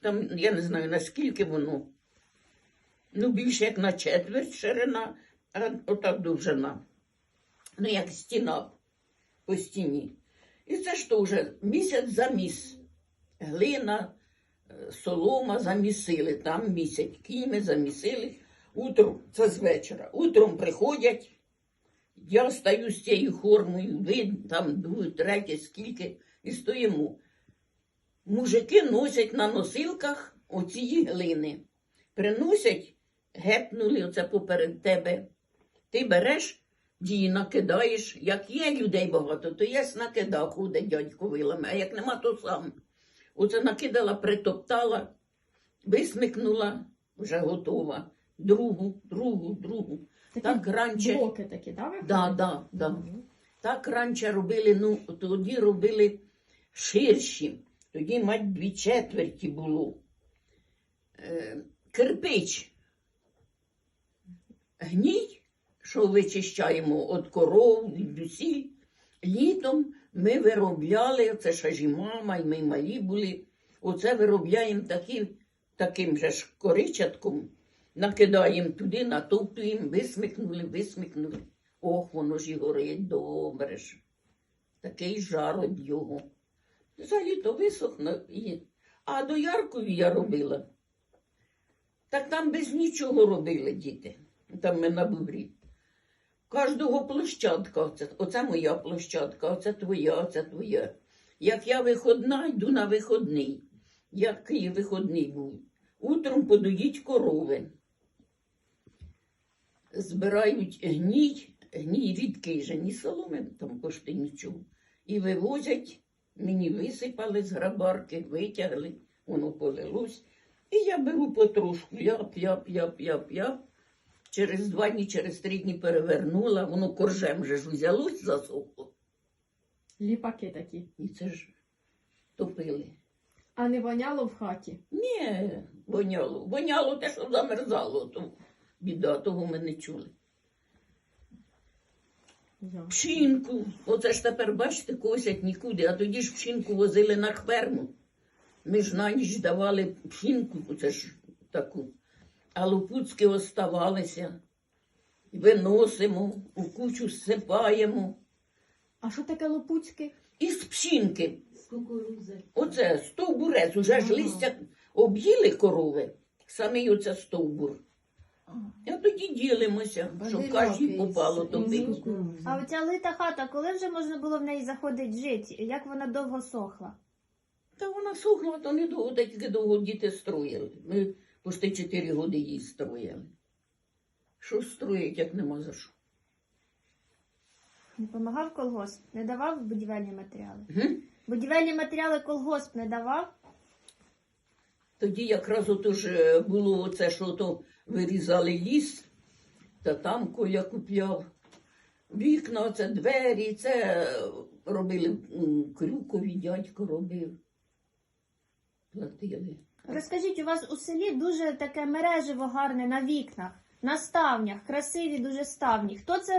Там я не знаю наскільки воно. Ну, більше як на четверть ширина, а отак довжина. Ну, як стіна по стіні. І це ж то вже місяць заміс. Глина, е, солома замісили, там місяць. Кіми замісили. Утром, це з вечора. Утром приходять. Я стою з цією формою, ви там друге, третє, скільки, і стоїмо. Мужики носять на носилках оці глини. Приносять, гепнули оце поперед тебе. Ти береш, її накидаєш. Як є людей багато, то є накидав, ходить дядько вилами, а як нема, то сам. Оце накидала, притоптала, висмикнула, вже готова. Другу, другу, другу. Такі Так раніше. блоки такі, да? Да, да, да. Так раніше робили, ну тоді робили ширші. Тоді, мать, дві четверті було. Е, кирпич. Гній, що вичищаємо від коров, від усіль. Літом ми виробляли, це ще ж і мама, і ми малі були. Оце виробляємо такі, таким же ж коричатком. Накидаємо туди, натовтуємо, висмикнули, висмикнули. Ох, воно ж і горить добре ж. Такий жар від його. Взагалі то висохне. І... А до яркої я робила. Так там без нічого робили діти. Там ми на бугрі. Кожного площадка, оце, оце моя площадка, оце твоя, оце твоя. Як я виходна, йду на виходний. Який виходний був? Утром подоїть корови. Збирають гній, гній рідкий же, ні соломи, там кошти нічого. І вивозять, мені висипали з грабарки, витягли, воно полилось. І я беру потрошку, ляп, ляп, ляп, ляп, ляп. Через два дні, через три дні перевернула, воно коржем же ж взялось, засохло. Ліпаки такі. І це ж топили. А не воняло в хаті. Ні, воняло. Воняло те, що замерзало, то біда, того ми не чули. Пшінку. Оце ж тепер, бачите, косять нікуди, а тоді ж пшінку возили на ферму. Ми ж на ніч давали пшінку, оце ж таку. А лопуцьки оставалися. Виносимо, у кучу сипаємо. А що таке лопуцьке? Із пшінки. Кукурузи. Оце стовбурець, уже ж листя об'їли корови, самий оце стовбур. А тоді ділимося, щоб кожній попало то пить. А оця лита хата, коли вже можна було в неї заходити жити? Як вона довго сохла? Та вона сухла, то не довго, та тільки довго діти строїли. Ми почти 4 роки її строїли. Що строїть, як нема за що? Не допомагав колгосп? Не давав будівельні матеріали? Гм? Будівельні матеріали колгосп не давав? Тоді якраз ото ж е, було оце, що то вирізали ліс, та там Коля купляв. Вікна, це двері, це е, робили крюкові, дядько робив. Платили. Розкажіть, у вас у селі дуже таке мережево гарне на вікнах, на ставнях, красиві дуже ставні. Хто це